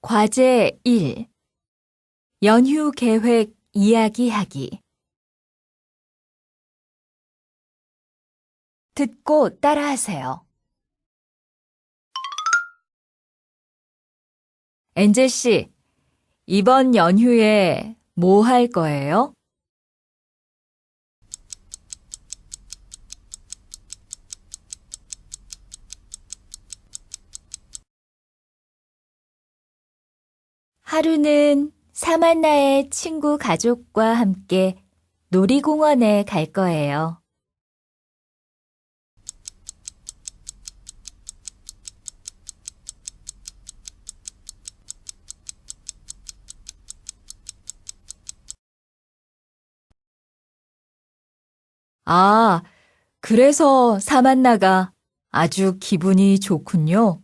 과제 1. 연휴 계획 이야기하기. 듣고 따라하세요. 엔젤 씨, 이번 연휴에 뭐 할 거예요? 하루는 사만나의 친구 가족과 함께 놀이공원에 갈 거예요. 아, 그래서 사만나가 아주 기분이 좋군요.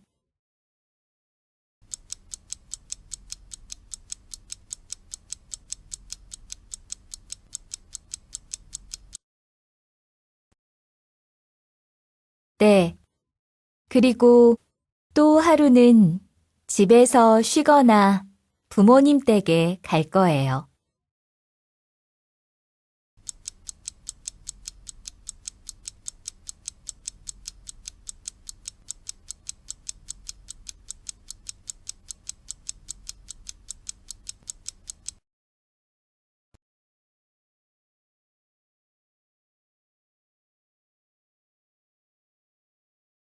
네. 그리고 또 하루는 집에서 쉬거나 부모님 댁에 갈 거예요.